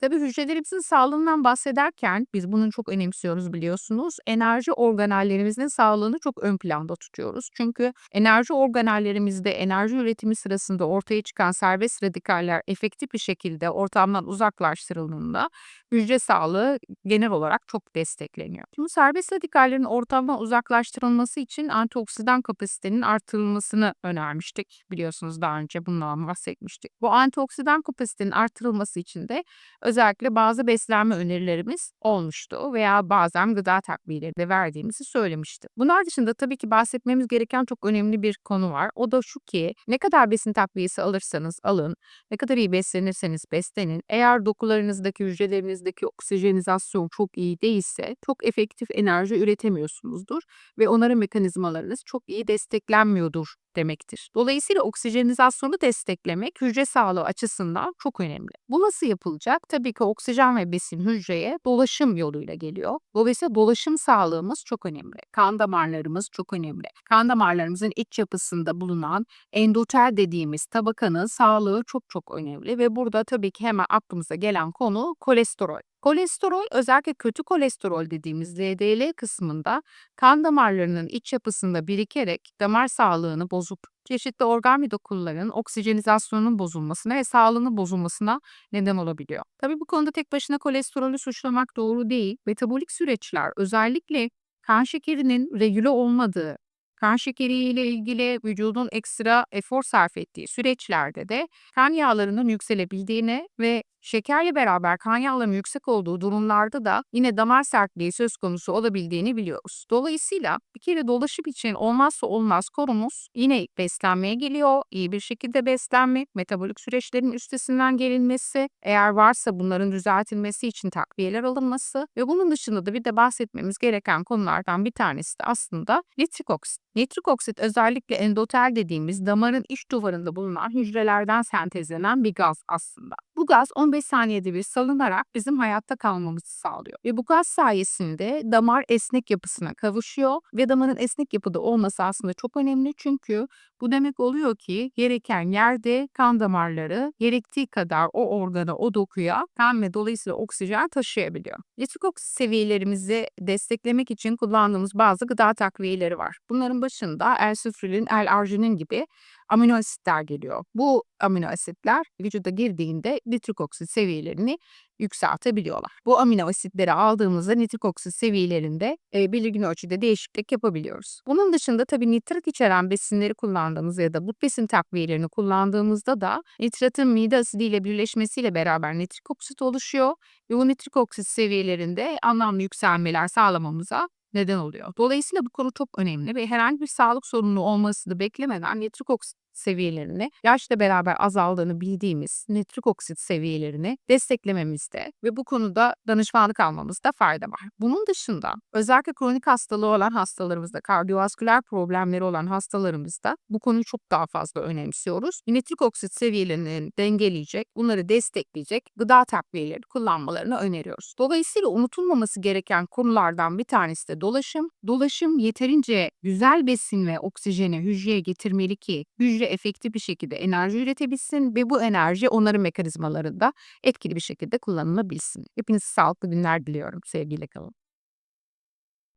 Tabii hücrelerimizin sağlığından bahsederken biz bunu çok önemsiyoruz biliyorsunuz. Enerji organellerimizin sağlığını çok ön planda tutuyoruz. Çünkü enerji organellerimizde enerji üretimi sırasında ortaya çıkan serbest radikaller efektif bir şekilde ortamdan uzaklaştırıldığında hücre sağlığı genel olarak çok destekleniyor. Şimdi serbest radikallerin ortamdan uzaklaştırılması için antioksidan kapasitenin artırılmasını önermiştik. Biliyorsunuz daha önce bundan bahsetmiştik. Bu antioksidan kapasitenin artırılması için de özellikle bazı beslenme önerilerimiz olmuştu veya bazen gıda takviyeleri de verdiğimizi söylemiştim. Bunlar dışında tabii ki bahsetmemiz gereken çok önemli bir konu var. O da şu ki ne kadar besin takviyesi alırsanız alın, ne kadar iyi beslenirseniz beslenin. Eğer dokularınızdaki, hücrelerinizdeki oksijenizasyon çok iyi değilse çok efektif enerji üretemiyorsunuzdur ve onarım mekanizmalarınız çok iyi desteklenmiyordur demektir. Dolayısıyla oksijenizasyonu desteklemek hücre sağlığı açısından çok önemli. Bu nasıl yapılacak? Tabii ki oksijen ve besin hücreye dolaşım yoluyla geliyor. Dolayısıyla dolaşım sağlığımız çok önemli. Kan damarlarımız çok önemli. Kan damarlarımızın iç yapısında bulunan endotel dediğimiz tabakanın sağlığı çok çok önemli ve burada tabii ki hemen aklımıza gelen konu kolesterol. Kolesterol özellikle kötü kolesterol dediğimiz LDL kısmında kan damarlarının iç yapısında birikerek damar sağlığını bozup çeşitli organ ve dokuların oksijenizasyonunun bozulmasına ve sağlığının bozulmasına neden olabiliyor. Tabii bu konuda tek başına kolesterolü suçlamak doğru değil. Metabolik süreçler özellikle kan şekerinin regüle olmadığı, kan şekeriyle ilgili vücudun ekstra efor sarf ettiği süreçlerde de kan yağlarının yükselebildiğini ve şekerle beraber kan yağlarının yüksek olduğu durumlarda da yine damar sertliği söz konusu olabildiğini biliyoruz. Dolayısıyla bir kere dolaşım için olmazsa olmaz konumuz yine beslenmeye geliyor. İyi bir şekilde beslenme, metabolik süreçlerin üstesinden gelinmesi, eğer varsa bunların düzeltilmesi için takviyeler alınması ve bunun dışında da bir de bahsetmemiz gereken konulardan bir tanesi de aslında nitrik oksit. Nitrik oksit özellikle endotel dediğimiz damarın iç duvarında bulunan hücrelerden sentezlenen bir gaz aslında. Bu gaz 15 saniyede bir salınarak bizim hayatta kalmamızı sağlıyor. Ve bu gaz sayesinde damar esnek yapısına kavuşuyor ve damarın esnek yapıda olması aslında çok önemli çünkü bu demek oluyor ki gereken yerde kan damarları gerektiği kadar o organa, o dokuya kan ve dolayısıyla oksijen taşıyabiliyor. Nitrik oksit seviyelerimizi desteklemek için kullandığımız bazı gıda takviyeleri var. Bunların başında L-sifrilin, L-arginin gibi amino asitler geliyor. Bu amino asitler vücuda girdiğinde nitrik oksit seviyelerini yükseltebiliyorlar. Bu amino asitleri aldığımızda nitrik oksit seviyelerinde e, belirgin ölçüde değişiklik yapabiliyoruz. Bunun dışında tabii nitrat içeren besinleri kullandığımız ya da bu besin takviyelerini kullandığımızda da nitratın mide asidiyle birleşmesiyle beraber nitrik oksit oluşuyor ve bu nitrik oksit seviyelerinde anlamlı yükselmeler sağlamamıza neden oluyor. Dolayısıyla bu konu çok önemli ve herhangi bir sağlık sorunu olmasını beklemeden nitrik oksit seviyelerini yaşla beraber azaldığını bildiğimiz nitrik oksit seviyelerini desteklememizde ve bu konuda danışmanlık almamızda fayda var. Bunun dışında özellikle kronik hastalığı olan hastalarımızda, kardiyovasküler problemleri olan hastalarımızda bu konuyu çok daha fazla önemsiyoruz. Nitrik oksit seviyelerini dengeleyecek, bunları destekleyecek gıda takviyeleri kullanmalarını öneriyoruz. Dolayısıyla unutulmaması gereken konulardan bir tanesi de dolaşım. Dolaşım yeterince güzel besin ve oksijeni hücreye getirmeli ki hücre efektif bir şekilde enerji üretebilsin ve bu enerji onarım mekanizmalarında etkili bir şekilde kullanılabilsin. Hepinize sağlıklı günler diliyorum. Sevgiyle kalın.